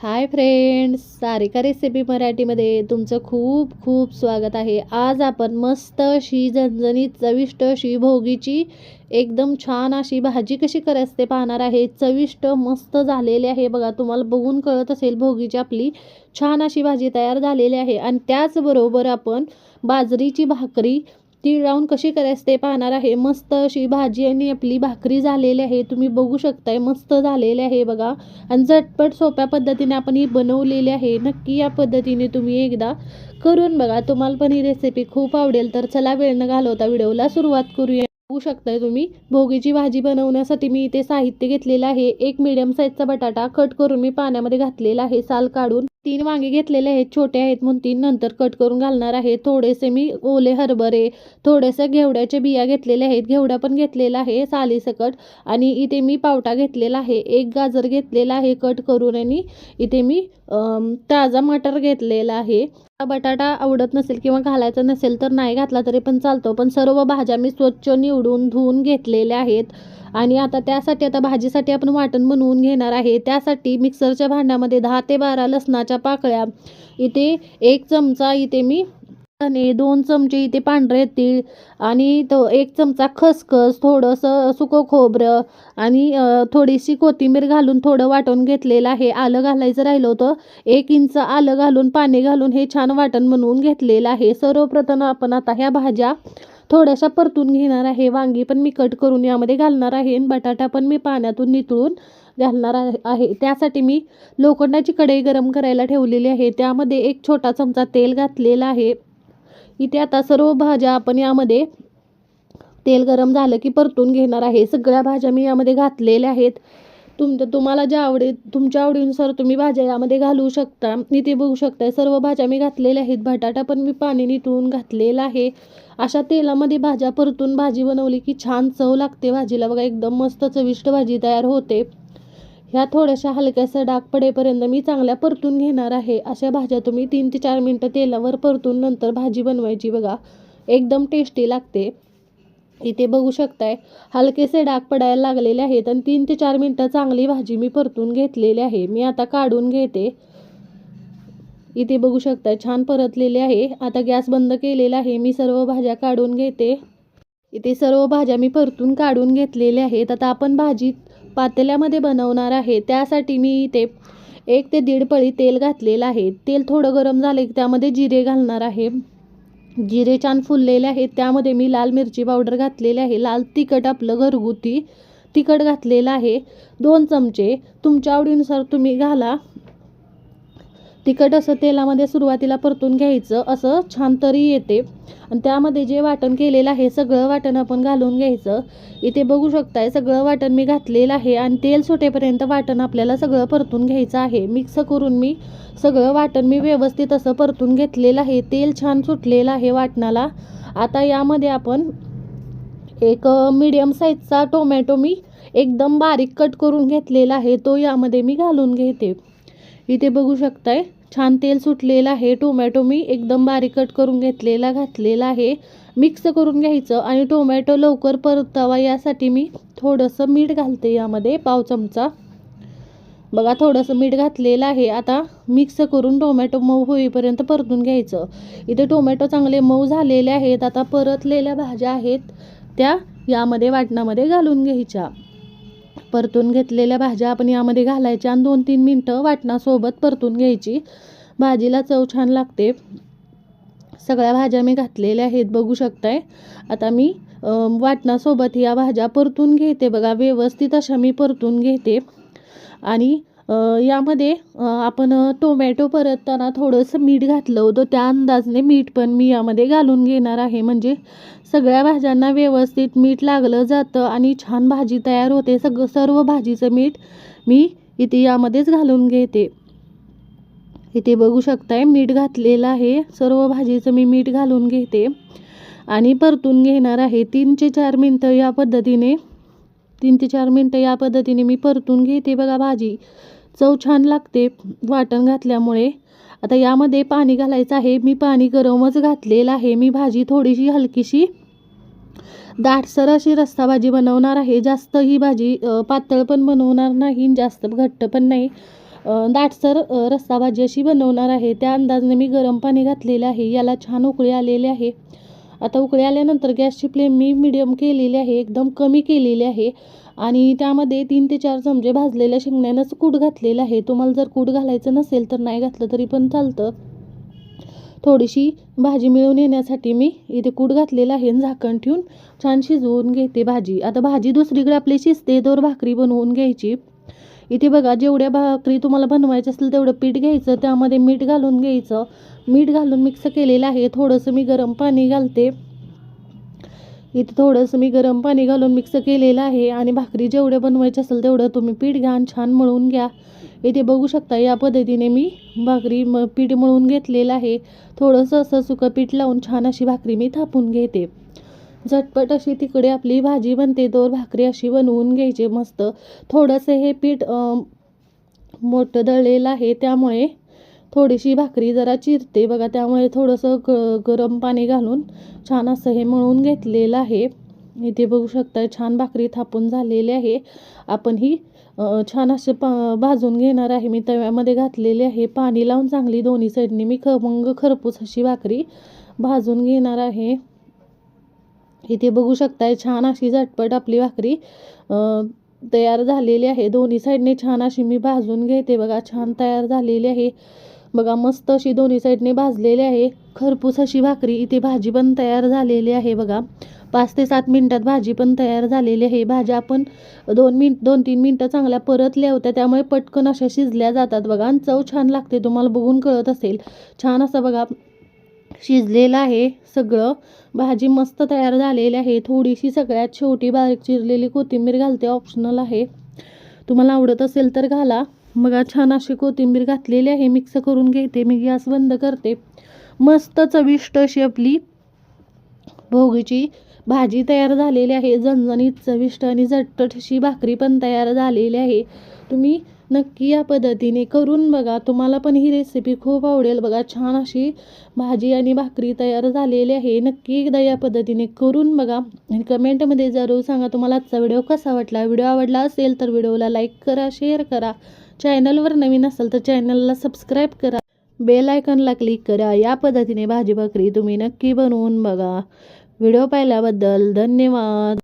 Hi friends Sarika recipe मराठीमध्ये तुमचं खूप खूप स्वागत आहे. आज आपण मस्त अशी झणझणीत चविष्ट अशी भोगीची एकदम छान अशी भाजी कशी करायची ते पाहणार आहे. चविष्ट मस्त झालेली आहे बघा. तुम्हाला बघून कळत असेल भोगीची आपली छान अशी भाजी तयार झालेली आहे. आणि त्याचबरोबर आपण बाजरीची भाकरी ती लावून कशी करायचं ते पाहणार आहे. मस्त अशी भाजी आणि आपली भाकरी झालेली आहे. तुम्ही बघू शकताय मस्त झालेली आहे बघा. आणि झटपट सोप्या पद्धतीने आपण ही बनवलेली आहे. नक्की या पद्धतीने तुम्ही एकदा करून बघा. तुम्हाला पण ही रेसिपी खूप आवडेल. तर चला वेळ न घालवता व्हिडिओला सुरुवात करूया. बघू शकताय तुम्ही भोगीची भाजी बनवण्यासाठी मी इथे साहित्य घेतलेलं आहे. एक मिडियम साईजचा बटाटा कट करून मी पाण्यामध्ये घातलेला आहे. साल काढून तीन वांगे घेतलेले आहेत छोटे आहेत म्हणून तीन नंतर कट करून घालणार आहे. थोडेसे मी ओले हरभरे थोडेसे घेवड्याच्या बिया घेतलेल्या आहेत. घेवडा पण घेतलेला आहे सालीसकट. आणि इथे मी पावटा घेतलेला आहे एक गाजर घेतलेला आहे कट करून आणि इथे मी ताजा मटर घेतलेला आहे. हा बटाटा आवडत नसेल किंवा घालायचा नसेल तर नाही घातला तरी पण चालतो. पण सर्व भाज्या मी स्वच्छ निवडून धुवून घेतलेल्या आहेत. आणि आता त्यासाठी आता भाजीसाठी आपण वाटण बनवून घेणार आहे. त्यासाठी मिक्सरच्या भांड्यामध्ये दहा ते बारा लसणाच्या पाकळ्या इथे एक चमचा इथे मी आणि दोन चमचे इथे पांढरे तीळ आणि तो एक चमचा खसखस थोडंसं सुकं खोबरं आणि थोडीशी कोथिंबीर घालून थोडं वाटून घेतलेलं आहे. आलं घालायचं राहिलं होतं. एक इंच आलं घालून पाणी घालून हे छान वाटण बनवून घेतलेलं आहे. सर्वप्रथम आपण आता ह्या भाज्या थोड्याशा परतून घेणार आहे. वांगी पण मी कट करून यामध्ये घालणार आहे आणि बटाटा पण मी पाण्यातून नितळून घालणार आहे- आहे. त्यासाठी मी लोखंडाची कढई गरम करायला ठेवलेली आहे. त्यामध्ये एक छोटा चमचा तेल घातलेला आहे. इथे आता सर्व भाज्या आपण यामध्ये तेल गरम झालं की परतून घेणार आहे. सगळ्या भाज्या मी यामध्ये घातलेल्या आहेत. तुमच्या तुम्हाला ज्या आवडे तुमच्या आवडीनुसार तुम्ही भाज्या यामध्ये घालू शकता. इथे बघू शकताय. सर्व भाज्या मी घातलेल्या आहेत. बटाटा पण मी पाणी नितळून घातलेला आहे. अशा तेलामध्ये भाज्या परतून भाजी बनवली की छान चव लागते. भाजीला बघा एकदम मस्त चविष्ट भाजी तयार होते. ह्या थोड्याशा हलक्याशा डाग पडेपर्यंत मी चांगल्या परतून घेणार आहे. अशा भाज्या तुम्ही तीन ते चार मिनटं तेलावर परतून नंतर भाजी बनवायची बघा. एकदम टेस्टी लागते. इथे बघू शकताय. हलकेसे डाग पडायला लागलेले आहेत आणि तीन ते चार मिनटं चांगली भाजी मी परतून घेतलेली आहे. मी आता काढून घेते. इथे बघू शकताय छान परतलेले आहे. आता गॅस बंद केलेला आहे. मी सर्व भाज्या काढून घेते. इथे सर्व भाज्या मी परतून काढून घेतलेल्या आहेत. आता आपण भाजी पातेल्यामध्ये बनवणार आहे. त्यासाठी मी इथे एक ते दीड पळी तेल घातलेलं आहे. तेल थोडं गरम झाले की त्यामध्ये जिरे घालणार आहे. जिरे छान फुललेले आहेत. त्यामध्ये मी लाल मिरची पावडर घातलेली आहे. लाल तिखट आपलं घरगुती तिखट घातलेलं आहे. दोन चमचे. तुमच्या आवडीनुसार तुम्ही घाला. तिखट असं तेलामध्ये सुरुवातीला परतून घ्यायचं असं छान तरी येते. आणि त्यामध्ये जे वाटण केलेलं आहे सगळं वाटण आपण घालून घ्यायचं. इथे बघू शकताय सगळं वाटण मी घातलेलं आहे आणि तेल सुटेपर्यंत वाटण आपल्याला सगळं परतून घ्यायचं आहे. मिक्स करून मी सगळं वाटण मी व्यवस्थित असं परतून घेतलेलं आहे. तेल छान सुटलेलं आहे वाटणाला. आता यामध्ये आपण एक मीडियम साईजचा टोमॅटो मी एकदम बारीक कट करून घेतलेला आहे. तो यामध्ये मी घालून घेते. इथे बघू शकताय. छान तेल सुटलेलं आहे. टोमॅटो मी एकदम बारीक कट करून घेतलेला घातलेला आहे. मिक्स करून घ्यायचं आणि टोमॅटो लवकर परतावा यासाठी मी थोडंसं मीठ घालते यामध्ये पाव चमचा. बघा थोडंसं मीठ घातलेलं आहे. आता मिक्स करून टोमॅटो मऊ होईपर्यंत परतून घ्यायचं. इथे टोमॅटो चांगले मऊ झालेले आहेत. आता परतलेल्या भाज्या आहेत त्या यामध्ये वाटणामध्ये घालून घ्यायच्या. परतून घेतलेल्या भाज्या आपण यामध्ये घालायच्या आणि दोन तीन मिनटं वाटणासोबत परतून घ्यायची. भाजीला चव छान लागते. सगळ्या भाज्या मी घातलेल्या आहेत बघू शकताय. आता मी वाटणासोबत या भाज्या परतून घेते बघा व्यवस्थित अशा मी परतून घेते. आणि यामध्ये आपण टोमॅटो परतताना थोडंसं मीठ घातलं होतं. त्या अंदाजने मीठ पण मी यामध्ये घालून घेणार आहे. म्हणजे सगळ्या भाज्यांना व्यवस्थित मीठ लागलं जातं आणि छान भाजी तयार होते. सगळं सर्व भाजीचं मीठ मी इथे यामध्येच घालून घेते. इथे बघू शकताय मीठ घातलेलं आहे. सर्व भाजीचं मी मीठ घालून घेते. आणि परतून घेणार आहे. तीन ते चार मिनटं या पद्धतीने तीन ते चार मिनटं या पद्धतीने मी परतून घेते बघा भाजी. चव छान लागते. वाटण घातल्यामुळे. आता यामध्ये पाणी घालायचं आहे. मी पाणी गरमच घातलेलं आहे. मी भाजी थोडीशी हलकीशी दाटसर अशी रस्ता भाजी बनवणार आहे. जास्त ही भाजी पातळ पण बनवणार नाही जास्त घट्ट पण नाही. दाटसर अ, रस्सा भाजी अशी बनवणार आहे. त्या अंदाजाने मी गरम पाणी घातलेलं आहे. याला छान उकळी आलेली आहे. आता उकळी आल्यानंतर गॅसची फ्लेम मी मिडियम केलेली आहे एकदम कमी केलेली आहे. आणि त्यामध्ये तीन ते चार चमचे भाजलेल्या शेंगण्यानंच कूट घातलेलं आहे. तुम्हाला जर कूट घालायचं नसेल तर नाही घातलं तरी पण चालतं. थोडीशी भाजी मिळवून येण्यासाठी मी इथे कूट घातलेलं आहे आणि झाकण ठेवून छान शिजवून घेते भाजी. आता भाजी दुसरीकडे आपली शिजते दोर भाकरी बनवून घ्यायची. इथे बघा जेवढ्या भाकरी तुम्हाला बनवायच्या असेल तेवढं पीठ घ्यायचं त्यामध्ये मीठ घालून घ्यायचं. मीठ घालून मिक्स केलेलं आहे. थोडंसं मी गरम पाणी घालते. इथे थोडंसं मी गरम पाणी घालून मिक्स केलेलं आहे आणि भाकरी जेवढे बनवायचे असेल तेवढं तुम्ही पीठ घ्या आणि छान मळून घ्या. इथे बघू शकता या पद्धतीने मी भाकरी म पीठ मळून घेतलेलं आहे. थोडंसं असं सुकं पीठ लावून छान अशी भाकरी मी थापून घेते. झटपट अशी तिकडे आपली भाजी बनते. दोर भाकरी अशी बनवून घ्यायची मस्त. थोडंसं हे पीठ मोठं दळलेलं आहे. त्यामुळे थोडीशी भाकरी जरा चिरते बघा. त्यामुळे थोडंसं ग गरम पाणी घालून छान असं हे मळून घेतलेलं आहे. इथे बघू शकता छान भाकरी थापून झालेली आहे. आपण ही छान असे पा भाजून घेणार आहे. मी तव्यामध्ये घातलेली आहे. पाणी लावून चांगली दोन्ही साईडने मी खमंग खरपूस अशी भाकरी भाजून घेणार आहे. इथे बघू शकताय छान अशी झटपट आपली भाकरी तयार झालेली आहे. दोन्ही साईडने छान अशी मी भाजून घेते बघा छान तयार झालेली आहे. बघा मस्त अशी दोन्ही साईडने भाजलेली आहे. खरपूस अशी भाकरी इथे भाजी पण तयार झालेली आहे बघा. पाच ते सात मिनटात भाजी पण तयार झालेली आहे. भाज्या आपण दोन मिनट दोन तीन मिनटं चांगल्या परतल्या होत्या त्यामुळे पटकन अशा शिजल्या जातात बघा. आणि चव छान लागते तुम्हाला बघून कळत असेल. छान असं बघा शिजलेलं आहे सगळं. भाजी मस्त तयार झालेली आहे. थोडीशी सगळ्यात शेवटी बारीक चिरलेली कोथिंबीर घालते. ऑप्शनल आहे. तुम्हाला आवडत असेल तर घाला. बघा छान अशी कोथिंबीर घातलेली आहे. मिक्स करून घेते. मी गॅस बंद करते. मस्त चविष्ट अशी आपली भोगीची भाजी तयार झालेली आहे. झणझणीत चविष्ट आणि झटपट अशी भाकरी पण तयार झालेली आहे. तुम्ही नक्की या पद्धतीने करून बघा. तुम्हाला पण ही रेसिपी खूप आवडेल. बघा छान अशी भाजी आणि भाकरी तयार झालेली आहे. नक्की एकदा या पद्धतीने करून बघा. आणि कमेंटमध्ये जरूर सांगा तुम्हाला आजचा व्हिडिओ कसा वाटला. व्हिडिओ आवडला असेल तर व्हिडिओला लाईक करा शेअर करा. चॅनलवर नवीन असेल तर चॅनलला सबस्क्राईब करा. बेल आयकॉनला क्लिक करा. या पद्धतीने भाजी भाकरी तुम्ही नक्की बनवून बघा. व्हिडिओ पाहिल्याबद्दल धन्यवाद.